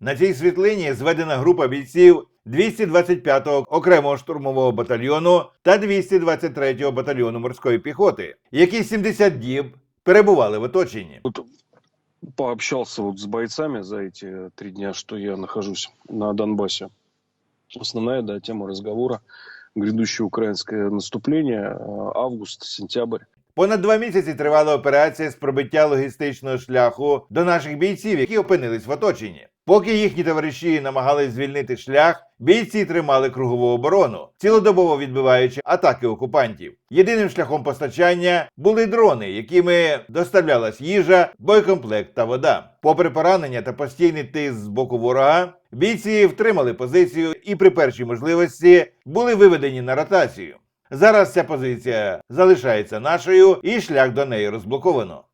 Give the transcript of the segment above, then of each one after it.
На цій світлині зведена група бійців 225-го окремого штурмового батальйону та 223-го батальйону морської піхоти, які 70 діб перебували в оточенні. пообщался вот с бойцами за эти три дня, что я нахожусь на Донбассе. Основная, да, тема разговора грядущее украинское наступление, э, август, сентябрь. Понад два місяці тривала операція з пробиття логістичного шляху до наших бійців, які опинились в оточенні. Поки їхні товариші намагались звільнити шлях, бійці тримали кругову оборону, цілодобово відбиваючи атаки окупантів. Єдиним шляхом постачання були дрони, якими доставлялась їжа, боєкомплект та вода. Попри поранення та постійний тиск з боку ворога, бійці втримали позицію і при першій можливості були виведені на ротацію. Зараз ця позиція залишається нашою, і шлях до неї розблоковано.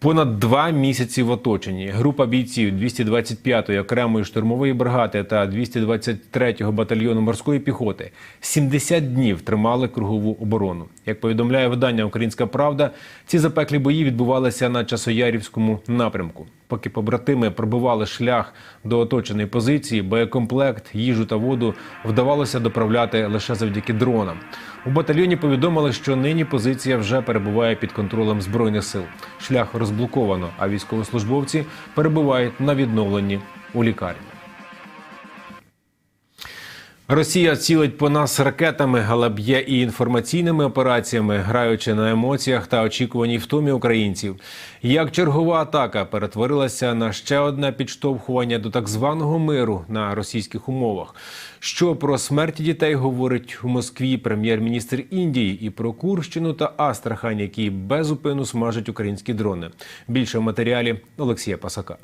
Понад два місяці в оточенні група бійців 225-ї окремої штурмової бригади та 223-го батальйону морської піхоти 70 днів тримали кругову оборону. Як повідомляє видання Українська Правда, ці запеклі бої відбувалися на Часоярівському напрямку. Поки побратими пробивали шлях до оточеної позиції, боєкомплект, їжу та воду вдавалося доправляти лише завдяки дронам. У батальйоні повідомили, що нині позиція вже перебуває під контролем збройних сил. Шлях розблоковано, а військовослужбовці перебувають на відновленні у лікарні. Росія цілить по нас ракетами, але б'є і інформаційними операціями, граючи на емоціях та очікуваній втомі українців. Як чергова атака перетворилася на ще одне підштовхування до так званого миру на російських умовах. Що про смерті дітей говорить у Москві прем'єр-міністр Індії і про Курщину та Астрахань, які безупину смажать українські дрони. Більше в матеріалі Олексія Пасака.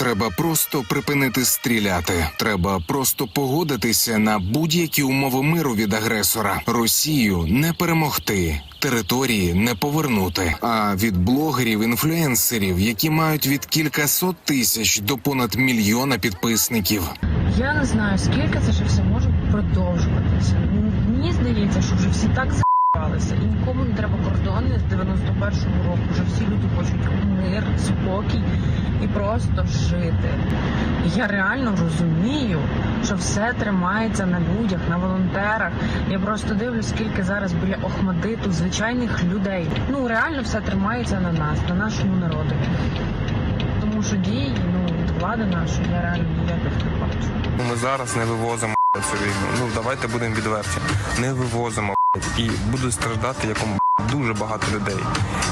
Треба просто припинити стріляти. Треба просто погодитися на будь-які умови миру від агресора. Росію не перемогти, території не повернути. А від блогерів, інфлюенсерів, які мають від кількасот тисяч до понад мільйона підписників. Я не знаю, скільки це ще все може продовжуватися. Мені здається, що вже всі так за***алися. І нікому не треба кордони з 91-го року. Вже всі люди хочуть мир, спокій і просто жити. Я реально розумію, що все тримається на людях, на волонтерах. Я просто дивлюсь, скільки зараз біля Охмадиту звичайних людей. Ну реально все тримається на нас, на нашому народу. Тому що дії ну, від влади нашої я реально ніяких не бачу. Ми зараз не вивозимо війну. Ну давайте будемо відверті. Не вивозимо. І будуть страждати якому дуже багато людей.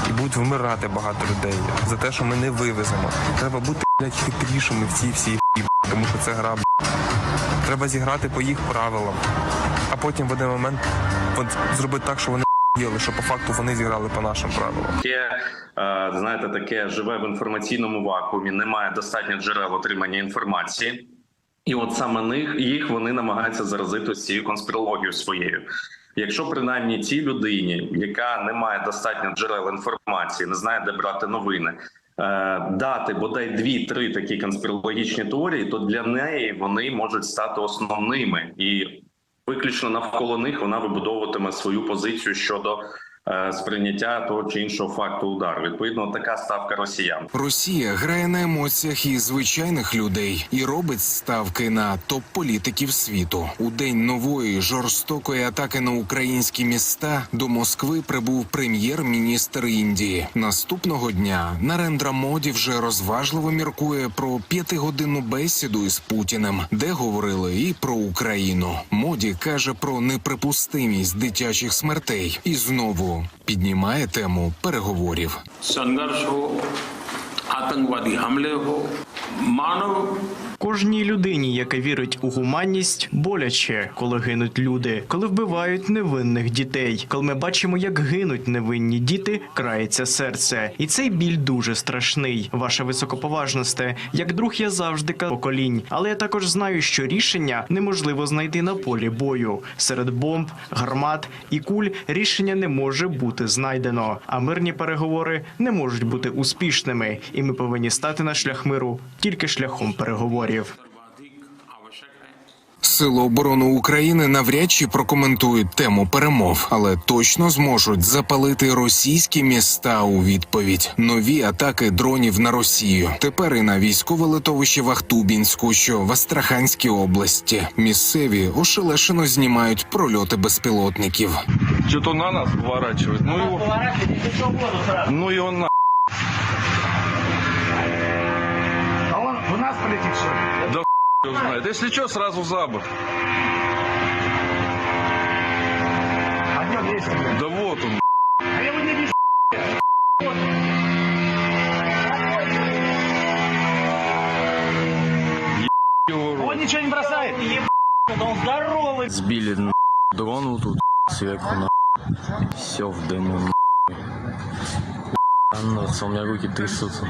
І будуть вмирати багато людей за те, що ми не вивеземо. Треба бути блядь, хитрішими в цій всій тому що це гра. Треба зіграти по їх правилам, а потім в один момент зробити так, що вони їли, що по факту вони зіграли по нашим правилам. Таке, знаєте, таке живе в інформаційному вакуумі, немає достатньо джерел отримання інформації. І от саме них їх вони намагаються заразити цією конспірологією своєю. Якщо принаймні цій людині, яка не має достатньо джерел інформації, не знає, де брати новини, е, дати бодай дві-три такі конспірологічні теорії, то для неї вони можуть стати основними. І виключно навколо них вона вибудовуватиме свою позицію щодо сприйняття того чи іншого факту удару. Відповідно, така ставка росіян. Росія грає на емоціях і звичайних людей і робить ставки на топ-політиків світу. У день нової жорстокої атаки на українські міста до Москви прибув прем'єр-міністр Індії. Наступного дня Нарендра Моді вже розважливо міркує про п'ятигодинну бесіду із Путіним, де говорили і про Україну. Моді каже про неприпустимість дитячих смертей і знову піднімає тему переговорів. Кожній людині, яка вірить у гуманність, боляче, коли гинуть люди, коли вбивають невинних дітей. Коли ми бачимо, як гинуть невинні діти, крається серце, і цей біль дуже страшний. Ваша високоповажність. як друг, я завжди поколінь, але я також знаю, що рішення неможливо знайти на полі бою. Серед бомб, гармат і куль рішення не може бути знайдено. А мирні переговори не можуть бути успішними, і ми повинні стати на шлях миру тільки шляхом переговорів доларів. Сили оборони України навряд чи прокоментують тему перемов, але точно зможуть запалити російські міста у відповідь. Нові атаки дронів на Росію. Тепер і на військове литовище Вахтубінську, що в Астраханській області. Місцеві ошелешено знімають прольоти безпілотників. Чи то на нас поворачують? Ну його... Ну, ну його на. Ли? Да его знает. Если что, сразу за борт. А есть? Да вот он. А я его не вижу. Его рот. Он ничего не бросает. Он здоровый. Сбили н- дрон вот тут сверху на все в дыму Аннаться, у меня руки трясутся.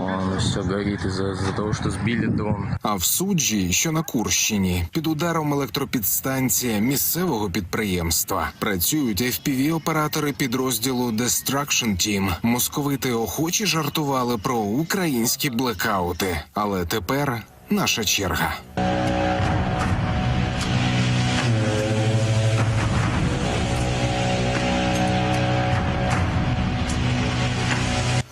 Он все горит из-за из-за того, что збили дрон. А в суджі, що на Курщині, під ударом електропідстанція місцевого підприємства працюють FPV-оператори підрозділу Destruction Team. Московити охочі жартували про українські блекаути. Але тепер наша черга.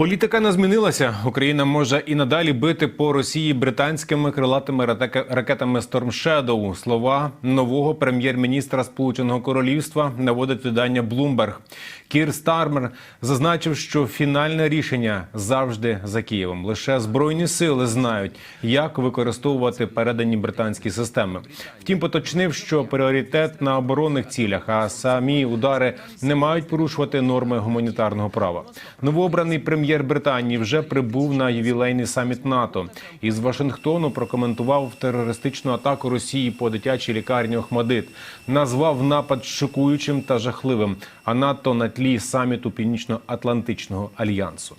Політика не змінилася. Україна може і надалі бити по Росії британськими крилатими ракетами Storm Shadow. Слова нового прем'єр-міністра Сполученого Королівства наводить видання Bloomberg. Кір Стармер зазначив, що фінальне рішення завжди за Києвом. Лише збройні сили знають, як використовувати передані британські системи. Втім, поточнив, що пріоритет на оборонних цілях, а самі удари не мають порушувати норми гуманітарного права. Новообраний прем'єр Британії вже прибув на ювілейний саміт НАТО. Із Вашингтону прокоментував терористичну атаку Росії по дитячій лікарні Охмадит. Назвав напад шокуючим та жахливим. А НАТО на тлі саміту Північно-Атлантичного альянсу.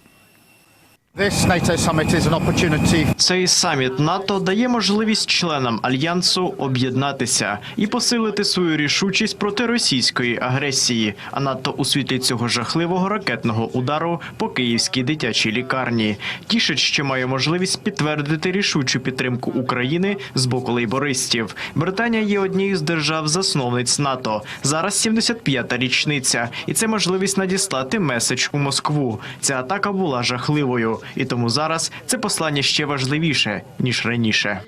Цей саміт НАТО дає можливість членам альянсу об'єднатися і посилити свою рішучість проти російської агресії. А НАТО у світлі цього жахливого ракетного удару по київській дитячій лікарні тішить, що має можливість підтвердити рішучу підтримку України з боку лейбористів. Британія є однією з держав-засновниць НАТО. Зараз 75-та річниця, і це можливість надіслати меседж у Москву. Ця атака була жахливою, і тому зараз це послання ще важливіше ніж раніше.